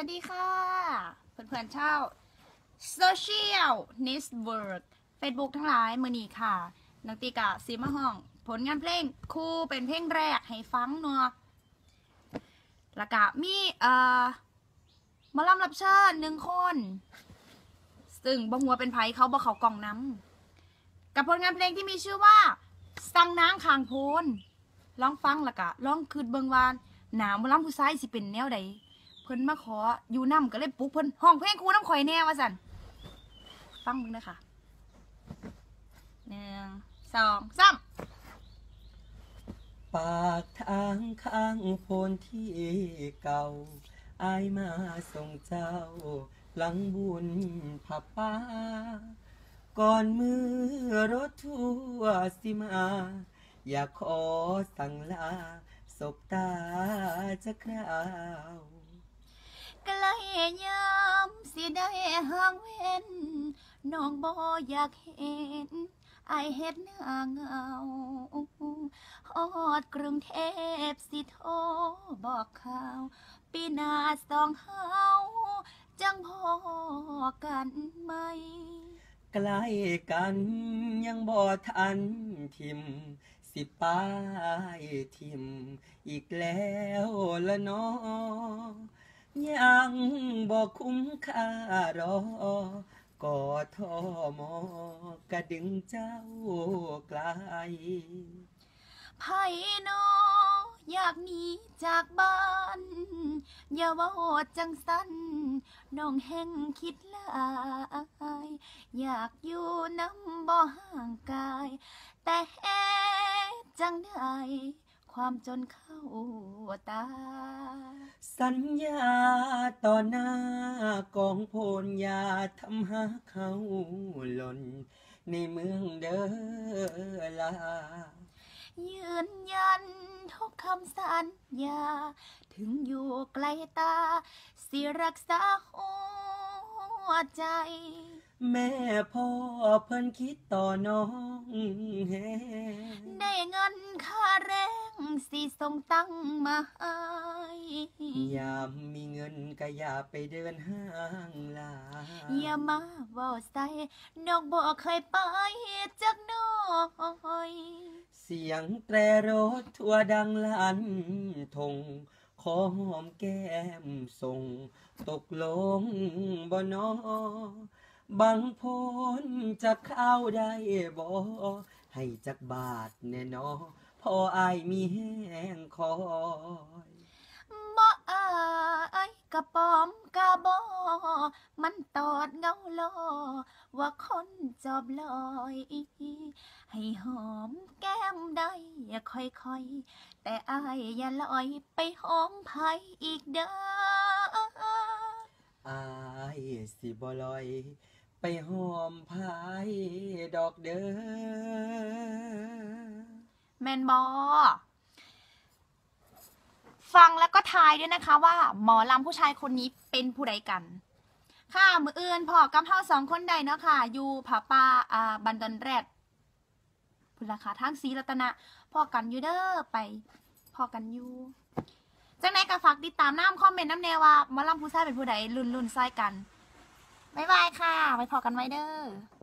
วัสดีค่ะ เพื่อนๆชาวโซเชียลเน็ตเวิร์กเฟซบุ๊กทั้งหลายมือนีค่ะ นักตีกะซีมาห้อง ผลงานเพลงคู่เป็นเพลงแรกให้ฟังเนาะล้วก็มีเอ่อมาลำรับเชิญหนึ่งคน ซึ่งบ่หัวเป็นไผเขาบ่เขากล่องน้ำกับผลงานเพลงที่มีชื่อว่า สังนางคางโพนลองฟังล้วก็ลองคืดเบิงวานหนาวมาลำผู้ชายสิเป็นแนวใด เพิ่นมาขออยู่น้ำก็เลยปลุกเพิ่นห้องเพลงครูน้ำข่อยแน่ว่าสันฟังมึงนะคะหนึ่งสองสามปากทางข้างโพนที่เก่าอายมาส่งเจ้า หลังบุญผับป้า ก่อนมือรถทัวร์สิมา อยากขอสั่งลา สบตาจะคราว ยามสิได้ห่างเว้นน้องบ่อยากเห็นไอเฮ็ดหน้าเงาฮอดกรุงเทพสิโทรบอกข่าวปีหน้าสองเฮาจังพอกันไหมใกล้กันยังบ่ทันทิม สิป้ายทิม อีกแล้วละเนอ ยังบ่คุ้มค่ารอกอทอมอกระดึงเจ้าไกลไผนออยากหนีจากบ้าน อย่าว่าโหดจังสันน้องแห้งคิดลายอยากอยู่น้ำบ่ห่างกาย แต่จังได้ ความจนเข้าตา สัญญาต่อหน้ากองโพนยาทำหาเขาหล่น ในเมืองเดอลา ยืนยันทุกคำสัญญา ถึงอยู่ไกลตา สิรักษาหัวใจ แม่พ่อเพิ่นคิดต่อน้องแฮได้เงินค่าแรงสิส่งตังมาให้ยามมีเงินก็อย่าไปเดินห้างลาอย่ามาเว่าใส่น้องบอกเคยไปจักหน้อย เสียงแตรรถทั่วดังลั่นทงขอหอมแก้มส่ง ตกลงบ่นอ บางพนจะเข้าได้บ่ให้จักบาทแน่นอพออายมีแห้งคอยบ่อายกระปอมกระบอมันตอดเงาลอ ว่าคนจอบลอย ให้หอมแก้มได้ค่อยๆ แต่อายอย่าลอยไปหอมไผอีกเด้ออายสิบ่ลอย ไปหอมพายดอกเด้อแมนบอฟังแล้วก็ทายด้วยนะคะว่า หมอลำผู้ชายคนนี้เป็นผู้ใดกัน ค่ะมืออื่นพอกำเท่าสองคนใดเนาะค่ะยูผาปาอ่าบันดอนแรดพุนราคาทางสีรัตนะพอกันยูเด้อไปพอกันยูจังไหนก็ฝากติดตามน้ำคอมเมนต์น้ำแนวว่าหมอลำผู้ชายเป็นผู้ใดรุ่นรุ่นซ้ายกัน บ๊ายบายค่ะ ไว้พอกันไว้เด้อ